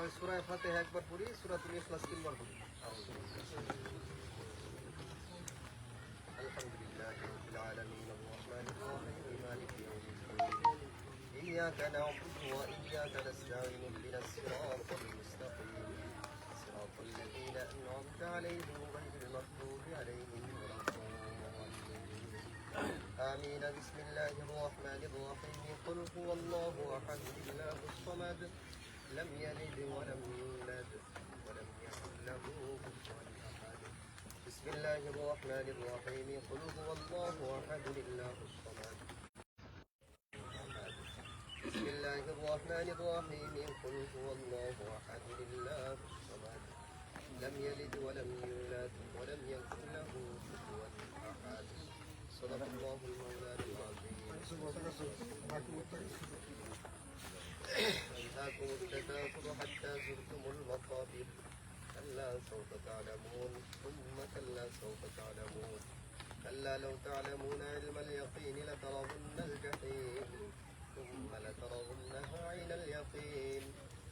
হয় সুরায় ফাতেহা একবার পড়ি সুরাতুল ইখলাস তিনবার পড়ি الحمد لله رب العالمين الرحمن الرحيم مالك يوم الدين إياك نعبد وإياك نستعين اهدنا الصراط المستقيم صراط الذين أنعمت عليهم غير المغضوب عليهم ولا الضالين آمين بسم الله الرحمن الرحيم قل هو الله أحد الله الصمد لم يلد ولم يولد ولم يكن له كفوا أحد. بسم الله الرحمن الرحيم. قل هو الله أحد الله الصمد. بسم الله الرحمن الرحيم. قل هو الله أحد الله الصمد. لم يلد ولم يولد ولم يكن له كفوا أحد. صدق الله المولى العظيم. أنهاكم التكاثر حتى زرتم المقابر. كلا سوف تعلمون. ثم كلا سوف تعلمون. كلا لو تعلمون علم اليقين لترون الجحيم. ثم لترونها عين اليقين.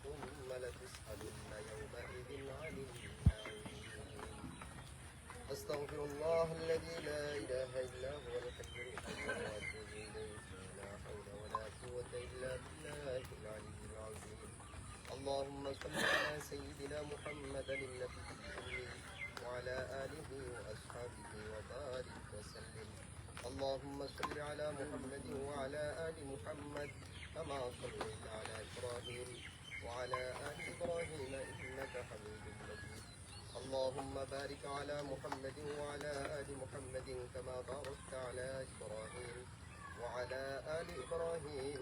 ثم لتسألن يومئذ عن النعيم. أستغفر الله الذي لا إله إلا هو الحي القيوم. وأتوب إليه. لا حول ولا قوة إلا بالله. اللهم صل على سيدنا محمد النبي الأمي وعلى آله وأصحابه وبارك وسلم. اللهم صل على محمد وعلى آل محمد كما صليت على إبراهيم وعلى آل إبراهيم إنك حميد مجيد. اللهم بارك على محمد وعلى آل محمد كما باركت على إبراهيم وعلى آل إبراهيم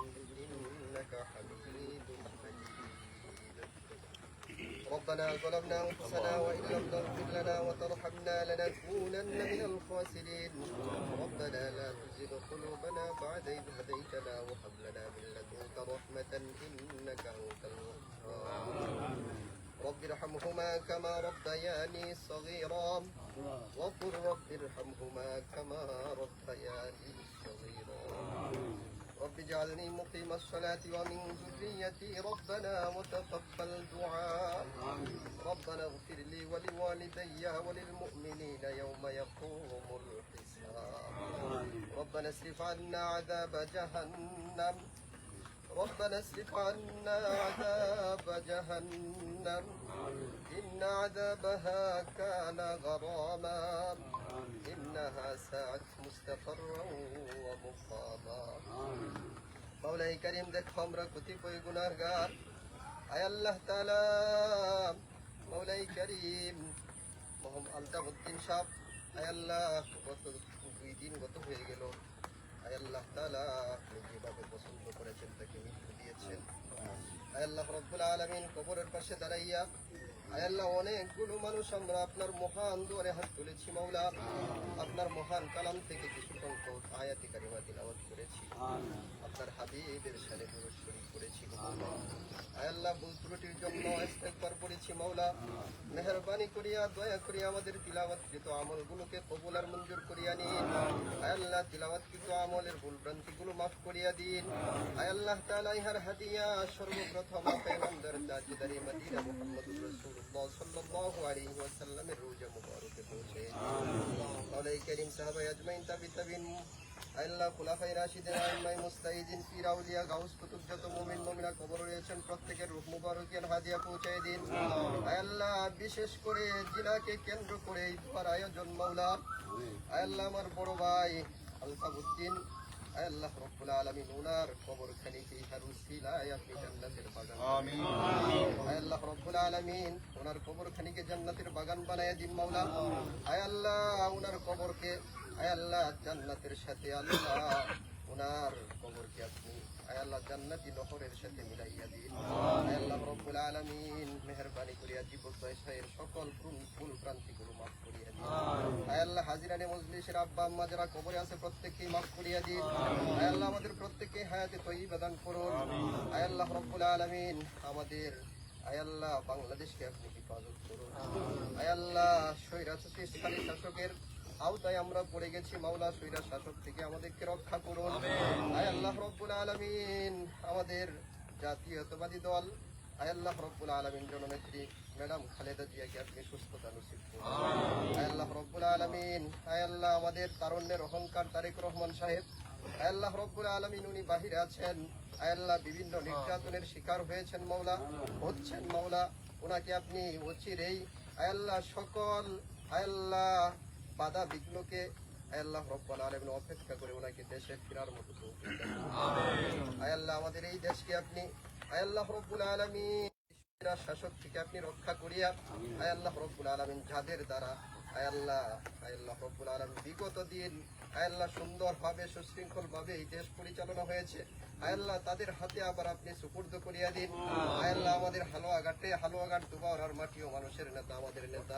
إنك حميد مجيد. ربنا ظلمنا أنفسنا وإن لم تغفر لنا وترحمنا لنكونن من الخاسرين. ربنا لا تزغ قلوبنا بعد إذ هديتنا وهب لنا من لدنك رحمة إنك أنت الوهاب. رب ارحمهما كما ربياني صغيرا. وقل رب ارحمهما كما ربياني اجعلني مقيم الصلاة ومن ذريتي ربنا وتقبل دعاء. ربنا اغفر لي ولوالدي وللمؤمنين يوم يقوم الحساب. ربنا اصرف عنا عذاب جهنم. ربنا اصرف عنا عذاب جهنم. إن عذابها كان غراما. إنها ساعت مستقرا ومقاما মৌলাই করিম দেখো আমরা কতিপয় গুনারগার আয় আল্লাহ তালা মৌলাই করিম মোহাম্মদ আলতাফুদ্দিন সাহ আয় আল্লাহ গত দুই দিন গত হয়ে গেল আয় আল্লাহ তালা আপনি যেভাবে পছন্দ করেছেন তাকে মৃত্যু দিয়েছেন আয় আল্লাহ রব্বুল আলমিন কবরের পাশে দাঁড়াইয়া আয় আল্লাহ অনেকগুলো মানুষ আমরা আপনার মহান দুয়ারে হাত তুলেছি মাওলা। আপনার মহান কালাম থেকে কিছু সংখ্যক আয়াতি কারিমা তিলাওয়াত করেছি। আপনার হাবিবের সালে শরীফ করেছি আল্লাহ ভুল ত্রুটির জন্য ইস্তেগফার করেছি মাওলা। মেহরবানি করিয়া দয়া করিয়া আমাদের তিলাওয়াতকৃত আমলগুলোকে কবুল আর মঞ্জুর তিলাওয়াতকৃত আমলের ভুল ভ্রান্তিগুলো মাফ করিয়া দিন। আয় আল্লাহ তাআলা ইহার হাদিয়া সর্বপ্রথম তাজদারি মদিনা মুহাম্মদুর রাসূলুল্লাহ সাল্লাল্লাহু আলাইহি ওয়াসাল্লামের রোজা মুবারকে পৌঁছে। আলাইহি করিম সাহাবা আজমাইন তাবি তাবিন আল্লাহ খুলাফাই রাশিদিন আইমাই মুস্তাহিদিন পীর আউলিয়া গাউস কুতুব যত মুমিন মুমিনা কবর রয়েছেন প্রত্যেকের রূহ মুবারকের হাদিয়া পৌঁছে দিন। আল্লাহ বিশেষ করে জিনাকে কেন্দ্র করে দোয়ার আয়োজন মাওলা। আল্লাহ আমার বড় ভাই আলতাবুদ্দিন আয় আল্লাহ রব্বুল আলামিন ওনার কবর খানিকে ইহার উসিলায় আপনি জান্নাতের বাগান আমিন। আয় আল্লাহ রব্বুল আলামিন ওনার কবর খানিকে জান্নাতের বাগান বানায় দিন মাওলা। আয় আল্লাহ ওনার কবরকে আয় আল্লাহ জান্নাতের সাথে আল্লাহ ওনার কবরকে আপনি আল্লাহ জান্নাতি নহরের সাথে মিলাইয়া দিন। আল্লাহ রব্বুল সকল ভুল ভুল ক্রান্তিগুলো মাফ করিয়া দিন। আছে, প্রত্যেককেই মাফ করিয়া দিন। আল্লাহ আমাদের প্রত্যেককে হায়াতে তৈবা দান করুন। আল্লাহ রব্বুল আলামিন আমাদের আয় আল্লাহ বাংলাদেশকে আপনি হেফাজত করুন। আয় আল্লাহ স্বৈরাচারী শাসকের আওতায় আমরা পড়ে গেছি, মাওলা সৈরা শাসক থেকে আমাদেরকে রক্ষা করুন। আয় আল্লাহ রব্বুল আলামিন, আমাদের জাতীয়তাবাদী দল। আয় আল্লাহ রব্বুল আলমিন জননেত্রী ম্যাডাম খালেদা জিয়াকে আপনি সুস্থতা নসিব করুন। আয় আল্লাহ রব্বুল আলমিন, আয় আল্লাহ আমাদের তারুণ্যের অহংকার তারেক রহমান সাহেব। আয় আল্লাহ রব্বুল আলমিন, উনি বাহিরে আছেন। আয় আল্লাহ বিভিন্ন নির্যাতনের শিকার হয়েছেন মৌলা হচ্ছেন মৌলা ওনাকে আপনি অচিরেই, আয় আল্লাহ সকল, আয় আল্লাহ বাধা বিঘ্নকে আল্লাহ রব্বুল আলমিন অপেক্ষা করে ওনাকে দেশে ফেরার মতো তৌফিক দান করুন। আয় আল্লাহ আমাদের এই দেশকে আপনি আল্লাহ রব্বুল আলমিন শাসক থেকে আপনি রক্ষা করিয়া আয় আল্লাহ রব্বুল আলমিন যাদের দ্বারা আয় আল্লাহ আয় আল্লাহ রব্বুল আলমিন বিগত দিন আল্লাহ সুন্দরভাবে সুশৃঙ্খলভাবে এই দেশ পরিচালনা হয়েছে। আয়াল্লাহ তাদের হাতে আবার আপনি সুপুর্দ করিয়া দিন। আয় আল্লাহ আমাদের হালুয়াঘাটে হালুয়াঘাট দুবার মাটি ও মানুষের নেতা আমাদের নেতা।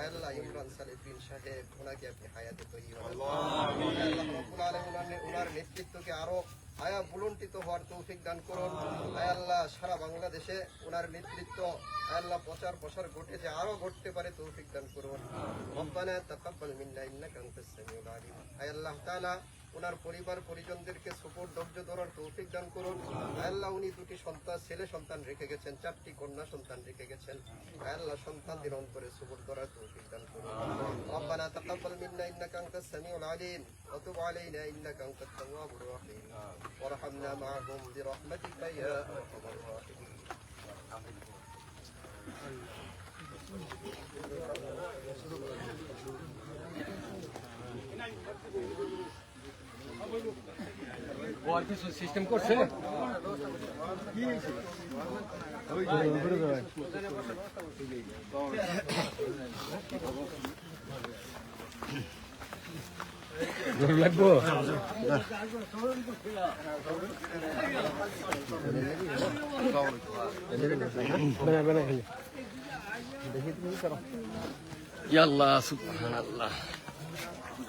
আয়াল্লাহ ইমরান সালিফিন সাহেব ওনাকে আপনি হায়াতে তৈরি আল্লাহ ওনার নেতৃত্বকে আরও আয়া বুলন্টিত হওয়ার তৌফিক দান করুন। আয় আল্লাহ সারা বাংলাদেশে ওনার নেতৃত্ব, আয় আল্লাহ প্রচার প্রসার ঘটেছে আরও ঘটতে পারে তৌফিক দান করুন। রব্বানা আয় আল্লাহ ওনার পরিবার পরিজনদেরকে সুপোর ধৈর্য ধরার তৌফিক দান করুন আয় আল্লাহ উনি দুটি সন্তান ছেলে সন্তান রেখে গেছেন চারটি কন্যা সন্তান রেখে গেছেন আয় আল্লাহ সন্তানদের অন্তরে সুপোর ধরার তৌফিক দান করুন ربنا تقبل منا انك انت السميع العليم وتب علينا انك انت التواب الرحيم وارحمنا معهم برحمتك يا ارحم الراحمين আর কিছু সিস্টেম করছে? লাগবো? আল্লাহ সুবহানাল্লাহ।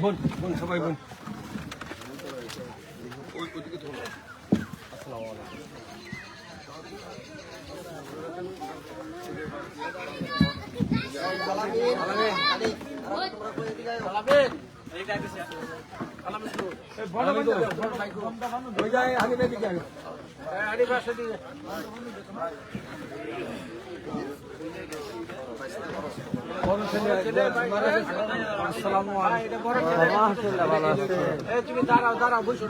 বোন বোন, সবাই বোন। ওই যায় আগে দিকে আগে আরে পাশে দিকে বড় ছেলে মারা গেছে আসসালামু আলাইকুম। তুমি দাঁড়াও দাঁড়াও বসো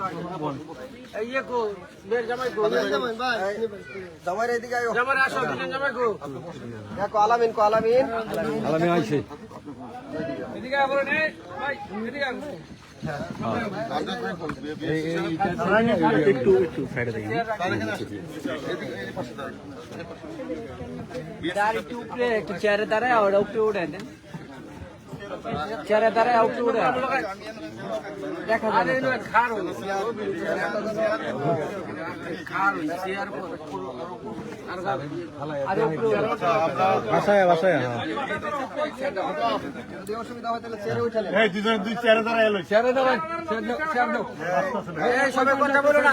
জামাই আসো জামাই কো দেখো আলামিন। কো আলামিন আলামে আইছে। একটু চেয়ারে দাঁড়ায় ওরা উপরে উঠে দেন। চেয়ারে দাঁড়ায় উপরে উঠে দেখা নো খার বাসায় বাসায় হ্যাঁ। যদি অসুবিধা হয় তাহলে চেয়ারে উঠালে এই দুজন দুই চেয়ারে দাঁড়ায় এলো। চেয়ারে দাও চেয়ার দাও চেয়ার দাও এই সবাই কথা বলো না।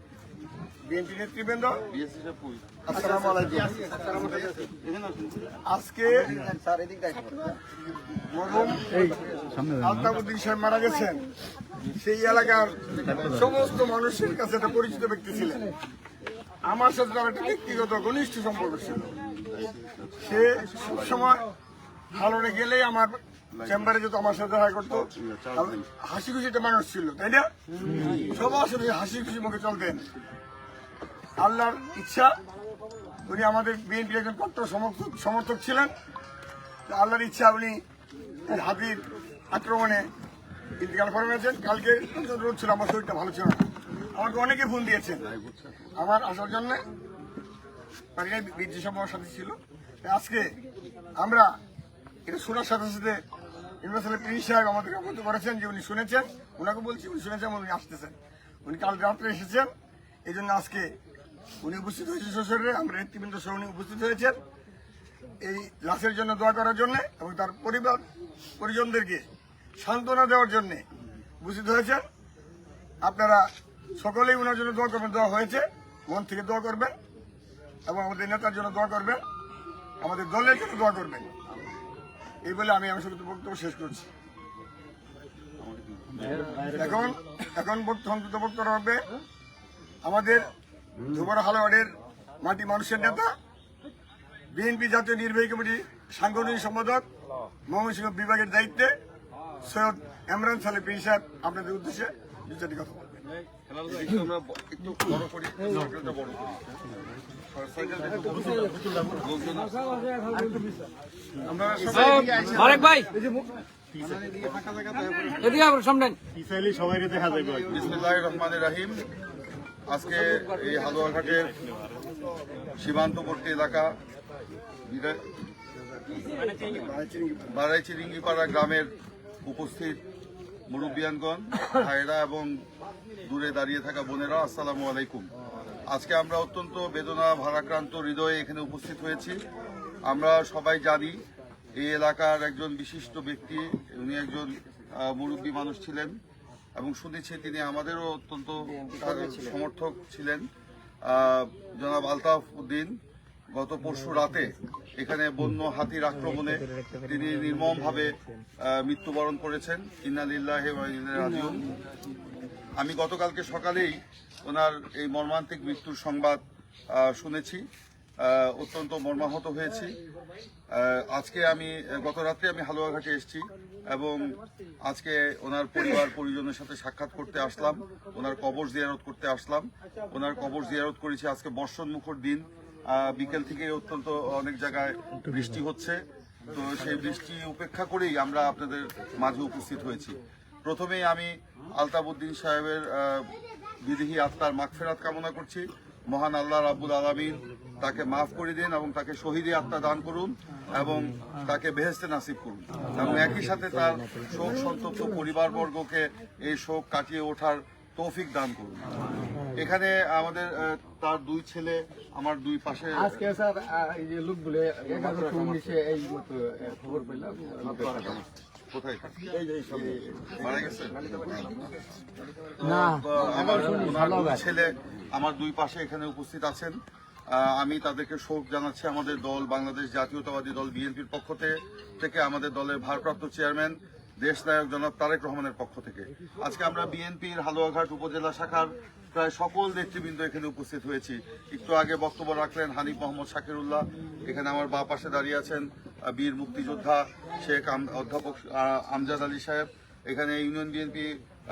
বিএনপি নেতৃবৃন্দ? আসসালামু আলাইকুম। আজকে আলতাবুদ্দিন সাহেব মারা গেছেন। সেই এলাকার সমস্ত মানুষের কাছে একটা পরিচিত ব্যক্তি ছিলেন। আমার সাথে তার একটা ব্যক্তিগত ঘনিষ্ঠ সম্পর্ক ছিল। সে সবসময় ভালোরে গেলেই আমার চেম্বারে যেত আমার সাথে দেখা করতো। হাসি খুশি একটা মানুষ ছিল তাই না? সবার সাথে হাসি খুশি মুখে চলতেন। আল্লাহর ইচ্ছা, উনি আমাদের বিএনপির একজন কট্টর সমর্থক সমর্থক ছিলেন। আল্লাহর ইচ্ছা উনি হাতির আক্রমণে ইন্তেকাল ফরমেছেন কালকে প্রচুর রোদ ছিল, আমার শরীরটা ভালো ছিল না। আমাকে অনেকে ফোন দিয়েছেন। আমার আসার জন্য। বীর্য আমার সাথে ছিল। আজকে আমরা এটা শোনার সাথে সাথে ইউনিভার্সাল প্রিন্স সাহেব আমাদেরকে অবগত করেছেন যে উনি শুনেছেন। ওনাকে বলছি, উনি শুনেছেন উনি আসতেছেন। উনি কাল রাত্রে এসেছেন। এই জন্য আজকে উনি উপস্থিত হয়েছে শ্বশুরে আমরা নেতৃবৃন্দ উনি উপস্থিত হয়েছেন। এই লাশের জন্য দোয়া করার জন্য এবং তার পরিবার, পরিজনদেরকে সান্ত্বনা দেওয়ার জন্য উপস্থিত হয়েছেন। আপনারা সকলেই ওনার জন্য দোয়া করবেন দোয়া হয়েছে। মন থেকে দোয়া করবেন এবং আমাদের নেতার জন্য দোয়া করবেন, আমাদের দলের জন্য দোয়া করবেন। এই বলে আমি আমার সঙ্গে বক্তব্য শেষ করছি। এখন এখন বক্তব্য বক্তব্য হবে আমাদের ধুবরা হালওয়ার্ডের মাটি মানুষের নেতা বিএনপি জাতীয় নির্বাহী কমিটি সাংগঠনিক সম্পাদক ময়মনসিংহ বিভাগের দায়িত্বে সৈয়দ ইমরান সালে পীর সাহেব আপনাদের উদ্দেশ্যে দু চারটি কথা বলবেন। মালিক ভাই। এদিকে আপনার সামনে সবাই দেখা যাবে। বিসমুল্লাহ রহমান রাহিম। আজকে এই হালুয়াঘাটের সীমান্তবর্তী এলাকা বারাইচিরিঙ্গিপাড়া গ্রামের উপস্থিত মুরব্বিয়ানগণ ভাইরা এবং দূরে দাঁড়িয়ে থাকা বোনেরা, আসসালামু আলাইকুম। আজকে আমরা অত্যন্ত বেদনা ভারাক্রান্ত হৃদয়ে এখানে উপস্থিত হয়েছি। আমরা সবাই জানি এই এলাকার একজন বিশিষ্ট ব্যক্তি, উনি একজন মুরব্বী মানুষ ছিলেন। এবং শুনেছি তিনি আমাদেরও অত্যন্ত সমর্থক ছিলেন। জনাব আলতাফ উদ্দিন গত পরশু রাতে এখানে বন্য হাতির আক্রমণে তিনি নির্মমভাবে মৃত্যুবরণ করেছেন। ইন্নালিল্লাহ রাজিউন। আমি গতকালকে সকালেই ওনার এই মর্মান্তিক মৃত্যুর সংবাদ শুনেছি। অত্যন্ত মর্মাহত হয়েছি। আজকে আমি গত রাত্রে আমি হালুয়াঘাটে এসেছি। এবং আজকে ওনার পরিবার পরিজনের সাথে সাক্ষাৎ করতে আসলাম, ওনার কবর জিয়ারত করতে আসলাম। ওনার কবর জিয়ারত করেছি আজকে বর্ষণ মুখর দিন। বিকেল থেকে অত্যন্ত অনেক জায়গায় বৃষ্টি হচ্ছে। তো সেই বৃষ্টি উপেক্ষা করেই আমরা আপনাদের মাঝে উপস্থিত হয়েছি। প্রথমেই আমি আলতাবুদ্দিন সাহেবের বিদেহী আত্মার মাগফেরাত কামনা করছি। মহান আল্লাহ রাব্বুল আলামিন তাকে মাফ করে দিন এবং তাকে শহীদী আত্মা দান করুন এবং তাকে বেহেস্তে নাসিব করুন। এবং একই সাথে তার শোক সন্তপ্ত পরিবারবর্গকে এই শোক কাটিয়ে ওঠার তৌফিক দান করুন। এখানে আমাদের তার দুই ছেলে আমার দুই পাশে আজকে স্যার এই যে লোকগুলো এগারোশো এই মতো খবর পেলাম। কোথায়? মারা গেছে? না আমার ছেলে আমার দুই পাশে এখানে উপস্থিত আছেন। আমি তাদেরকে শোক জানাচ্ছি আমাদের দল বাংলাদেশ জাতীয়তাবাদী দল বিএনপির পক্ষ থেকে- থেকে আমাদের দলের ভারপ্রাপ্ত চেয়ারম্যান দেশ নায়ক জনাব তারেক রহমানের পক্ষ থেকে। আজকে আমরা বিএনপির হালুয়াঘাট উপজেলা শাখার প্রায় সকল নেতৃবৃন্দ এখানে উপস্থিত হয়েছি। একটু আগে বক্তব্য রাখলেন হানিফ মোহাম্মদ শাকিরুল্লাহ। এখানে আমার বা পাশে দাঁড়িয়ে আছেন বীর মুক্তিযোদ্ধা শেখ অধ্যাপক আমজাদ আলী সাহেব। এখানে ইউনিয়ন বিএনপি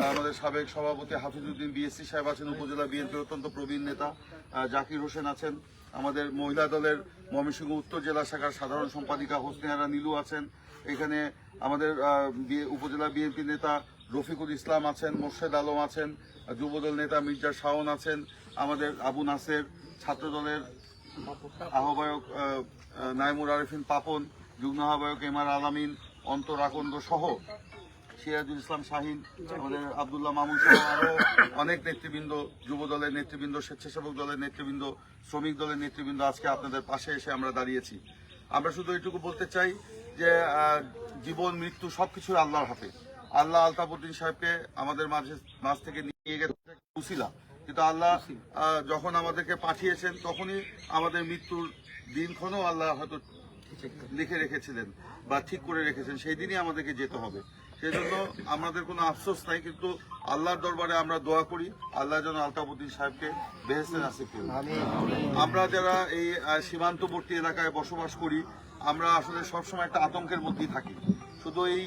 আমাদের সাবেক সভাপতি হাফিজউদ্দিন বিএসসি সাহেব আছেন উপজেলা বিএনপির অত্যন্ত প্রবীণ নেতা জাকির হোসেন আছেন। আমাদের মহিলা দলের ময়মনসিংহ উত্তর জেলা শাখার সাধারণ সম্পাদিকা হোসনেহারা নীলু আছেন। এখানে আমাদের উপজেলা বিএনপি নেতা রফিকুল ইসলাম আছেন মোর্শেদ আলম আছেন যুবদল নেতা মির্জা শাওন আছেন আমাদের আবু নাসের ছাত্র দলের আহ্বায়ক আহ, আহ, নাইমুর আরিফিন পাপন যুগ্ম আহ্বায়ক এম আর আলামিন অন্তর আকন্দ সহ সিরাজুল ইসলাম শাহিন আমাদের আবদুল্লাহ মামুন সহ আরও অনেক নেতৃবৃন্দ যুব দলের নেতৃবৃন্দ স্বেচ্ছাসেবক দলের নেতৃবৃন্দ শ্রমিক দলের নেতৃবৃন্দ আজকে আপনাদের পাশে এসে আমরা দাঁড়িয়েছি। আমরা শুধু এটুকু বলতে চাই যে জীবন মৃত্যু সবকিছু আল্লাহর হাতে। আল্লাহ আলতাফুদ্দিন সাহেবকে আমাদের মাঝে মাঝ থেকে নিয়ে গেছে উসিলা। কিন্তু আল্লাহ আহ, যখন আমাদেরকে পাঠিয়েছেন তখনই আমাদের মৃত্যুর দিনক্ষণও আল্লাহ হয়তো লিখে রেখেছিলেন বা ঠিক করে রেখেছেন সেই দিনই আমাদেরকে যেতে হবে। সেই জন্য আমাদের কোনো আফসোস নাই কিন্তু আল্লাহর দরবারে আমরা দোয়া করি আল্লাহ যেন আলতাবুদ্দিন সাহেবকে নাসিব করুন আমরা যারা এই সীমান্তবর্তী এলাকায় বসবাস করি আমরা আসলে সবসময় একটা আতঙ্কের মধ্যেই থাকি। শুধু এই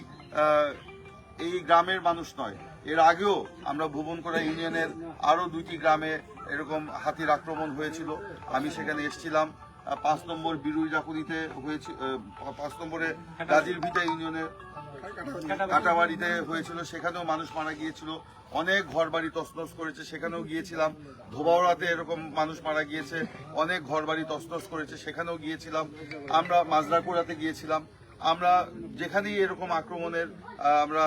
এই গ্রামের মানুষ নয় এর আগেও আমরা ভুবনকড়া ইউনিয়নের আরও দুইটি গ্রামে এরকম হাতির আক্রমণ হয়েছিল। আমি সেখানে এসেছিলাম পাঁচ নম্বর বিরুই ডাকুনিতে হয়েছে পাঁচ নম্বরে গাজীর ভিটা ইউনিয়নে কাটাবাড়িতে হয়েছিল, সেখানেও মানুষ মারা গিয়েছিল। অনেক ঘর বাড়ি তসনস করেছে, সেখানেও গিয়েছিলাম। ধোবাওড়াতে এরকম মানুষ মারা গিয়েছে, অনেক ঘর বাড়ি তছনছ করেছে, সেখানেও গিয়েছিলাম। আমরা মাজরাকুড়াতে গিয়েছিলাম। আমরা যেখানেই এরকম আক্রমণের আমরা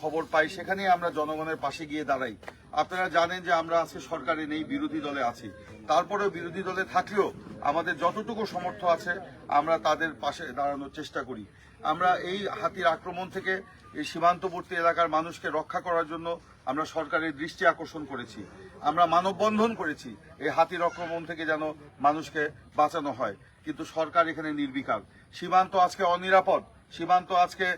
খবর পাই, সেখানেই আমরা জনগণের পাশে গিয়ে দাঁড়াই। আপনারা জানেন যে আমরা আজকে সরকারে নেই, বিরোধী দলে আছি। তারপরেও বিরোধী দলে থাকলেও আমাদের যতটুকু সমর্থ আছে, আমরা তাদের পাশে দাঁড়ানোর চেষ্টা করি। আমরা এই হাতির আক্রমণ থেকে এই সীমান্তবর্তী এলাকার মানুষকে রক্ষা করার জন্য আমরা সরকারের দৃষ্টি আকর্ষণ করেছি। আমরা মানববন্ধন করেছি এই হাতির আক্রমণ থেকে যেন মানুষকে বাঁচানো হয়। কিন্তু সরকার এখানে নির্বিকার। সীমান্ত আজকে অনিরাপদ। সীমান্ত আজকে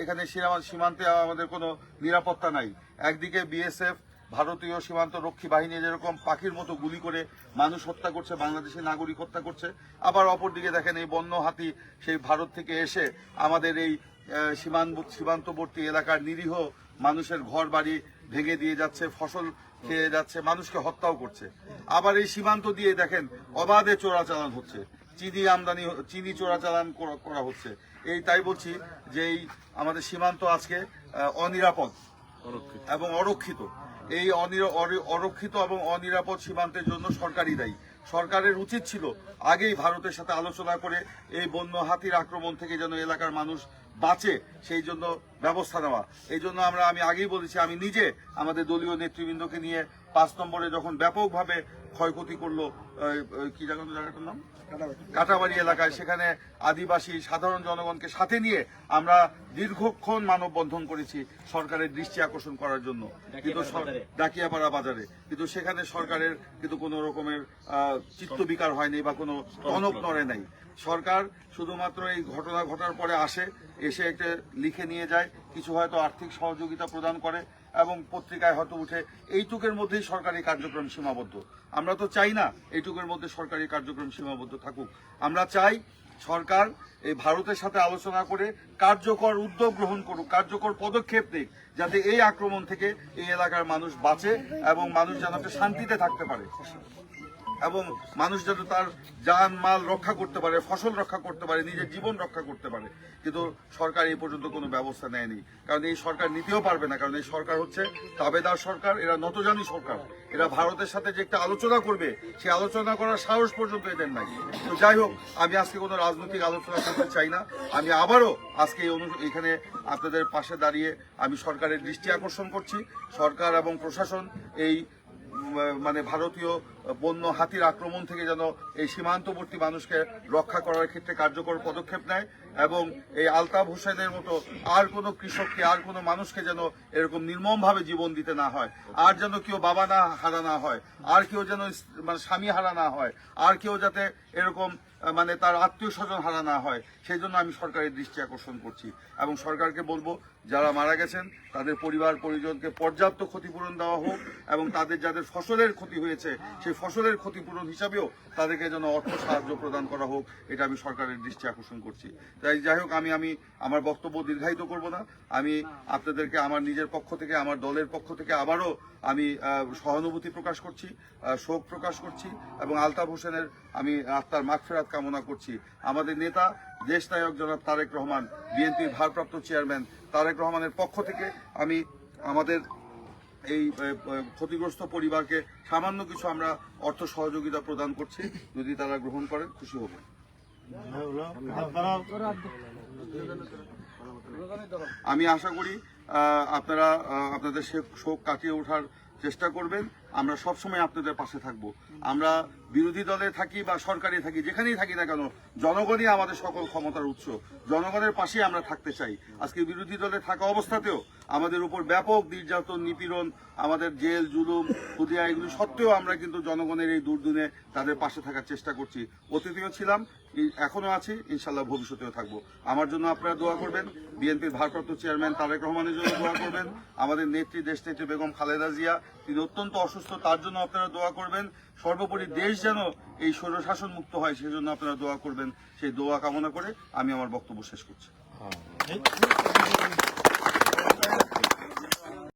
এখানে সীমা- সীমান্তে আমাদের কোনো নিরাপত্তা নাই। একদিকে বিএসএফ ভারতীয় সীমান্ত রক্ষী বাহিনী যেরকম পাখির মতো গুলি করে মানুষ হত্যা করছে বাংলাদেশের নাগরিক হত্যা করছে আবার অপরদিকে দেখেন এই বন্য হাতি সেই ভারত থেকে এসে আমাদের এই সীমান্ত সীমান্তবর্তী এলাকার নিরীহ মানুষের ঘর বাড়ি ভেঙে দিয়ে যাচ্ছে ফসল খেয়ে যাচ্ছে মানুষকে হত্যাও করছে। আবার এই সীমান্ত দিয়ে দেখেন অবাধে চোরাচালান হচ্ছে চিনি আমদানি চিনি চোরাচালান করা হচ্ছে। এই তাই বলছি যে এই আমাদের সীমান্ত আজকে অনিরাপদ এবং অরক্ষিত। এই অরক্ষিত এবং অনিরাপদ সীমান্তের জন্য সরকারই দায়ী। সরকারের উচিত ছিল আগেই ভারতের সাথে আলোচনা করে এই বন্য হাতির আক্রমণ থেকে যেন এলাকার মানুষ বাঁচে, সেই জন্য ব্যবস্থা নেওয়া। এই জন্য আমরা আমি আগেই বলেছি, আমি নিজে আমাদের দলীয় নেতৃবৃন্দকে নিয়ে পাঁচ নম্বরে যখন ব্যাপকভাবে ক্ষয়ক্ষতি করল কি জায়গা জায়গাটার নাম? কাটাবাড়ি এলাকায় সেখানে আদিবাসী সাধারণ জনগণকে সাথে নিয়ে আমরা দীর্ঘক্ষণ মানববন্ধন করেছি সরকারের দৃষ্টি আকর্ষণ করার জন্য। কিন্তু ডাকিয়াপাড়া বাজারে। কিন্তু সেখানে সরকারের কিন্তু কোনো রকমের আহ, চিত্ত বিকার হয়নি বা কোনো টনক নড়ে নাই। সরকার শুধুমাত্র এই ঘটনা ঘটার পরে আসে এসে একটা লিখে নিয়ে যায় কিছু হয়তো আর্থিক সহযোগিতা প্রদান করে এবং পত্রিকায় হয়তো উঠে এইটুকের মধ্যেই সরকারি কার্যক্রম সীমাবদ্ধ। আমরা তো চাই না এইটুকের মধ্যে সরকারি কার্যক্রম সীমাবদ্ধ থাকুক। আমরা চাই সরকার এই ভারতের সাথে আলোচনা করে কার্যকর উদ্যোগ গ্রহণ করুক, কার্যকর পদক্ষেপ নিক, যাতে এই আক্রমণ থেকে এই এলাকার মানুষ বাঁচে এবং মানুষ যেন শান্তিতে থাকতে পারে। এবং মানুষ যাতে তার যান, মাল রক্ষা করতে পারে, ফসল রক্ষা করতে পারে, নিজের জীবন রক্ষা করতে পারে। কিন্তু সরকার এই পর্যন্ত কোনো ব্যবস্থা নেয়নি। কারণ এই সরকার নিতেও পারবে না। কারণ এই সরকার হচ্ছে তাবেদার সরকার, এরা নতজানি সরকার। এরা ভারতের সাথে যে একটা আলোচনা করবে সেই আলোচনা করার সাহস পর্যন্ত এদের নাই। তো যাই হোক, আমি আজকে কোনো রাজনৈতিক আলোচনা করতে চাই না। আমি আবারও আজকে এই এখানে আপনাদের পাশে দাঁড়িয়ে আমি সরকারের দৃষ্টি আকর্ষণ করছি। সরকার এবং প্রশাসন এই মানে ভারতীয় বন্য হাতির আক্রমণ থেকে যেন এই সীমান্তবর্তী মানুষকে রক্ষা করার ক্ষেত্রে কার্যকর পদক্ষেপ নেয় এবং এই আলতাফ হোসেনের মতো আর কোনো কৃষককে, আর কোনো মানুষকে যেন এরকম নির্মমভাবে জীবন দিতে না হয়, আর যেন কেউ বাবা না হারা না হয়, আর কেউ যেন মানে স্বামী হারা না হয়, আর কেউ যাতে এরকম মানে তার আত্মীয় স্বজন হারা না হয়, সেই জন্য আমি সরকারের দৃষ্টি আকর্ষণ করছি এবং সরকারকে বলব, যারা মারা গেছেন, তাদের পরিবার পরিজনকে পর্যাপ্ত ক্ষতিপূরণ দেওয়া হোক এবং তাদের যাদের ফসলের ক্ষতি হয়েছে সেই ফসলের ক্ষতিপূরণ হিসাবেও তাদেরকে যেন অর্থ সাহায্য প্রদান করা হোক, এটা আমি সরকারের দৃষ্টি আকর্ষণ করছি। তাই যাই হোক, আমি আমি আমার বক্তব্য দীর্ঘায়িত করব না। আমি আপনাদেরকে আমার নিজের পক্ষ থেকে, আমার দলের পক্ষ থেকে আবারও আমি সহানুভূতি প্রকাশ করছি শোক প্রকাশ করছি এবং আলতাফ হোসেনের আমি আত্মার মাগফেরাত কামনা করছি। আমাদের নেতা দেশ নায়ক জনাব তারেক রহমান, বিএনপির ভারপ্রাপ্ত চেয়ারম্যান তারেক রহমানের পক্ষ থেকে আমি আমাদের এই ক্ষতিগ্রস্ত পরিবারকে সামান্য কিছু আমরা অর্থ সহযোগিতা প্রদান করছি, যদি তারা গ্রহণ করেন, খুশি হব। আমি আশা করি আপনারা আপনাদের শোক কাটিয়ে ওঠার চেষ্টা করবেন। আমরা সবসময় আপনাদের পাশে থাকব। আমরা বিরোধী দলে থাকি বা সরকারি থাকি, যেখানেই থাকি না কেন, জনগণই আমাদের সকল ক্ষমতার উৎস। জনগণের পাশে আমরা থাকতে চাই। আজকে বিরোধী দলে থাকা অবস্থাতেও আমাদের উপর ব্যাপক নির্যাতন, নিপীড়ন, আমাদের জেল, জুলুম, খুদিয়া এগুলো সত্ত্বেও আমরা কিন্তু জনগণের এই দুর্দিনে তাদের পাশে থাকার চেষ্টা করছি। অতীতেও ছিলাম, এই- এখনও আছি ইনশাল্লাহ ভবিষ্যতেও থাকব। আমার জন্য আপনারা দোয়া করবেন। বিএনপির ভারপ্রাপ্ত চেয়ারম্যান তারেক রহমানের জন্য দোয়া করবেন। আমাদের নেত্রী দেশ নেত্রী বেগম খালেদা জিয়া, তিনি অত্যন্ত অসুস্থ, তার জন্য আপনারা দোয়া করবেন। সর্বোপরি দেশ যেন এই স্বৈরশাসন মুক্ত হয়, সেজন্য আপনারা দোয়া করবেন। সেই দোয়া কামনা করে আমি আমার বক্তব্য শেষ করছি।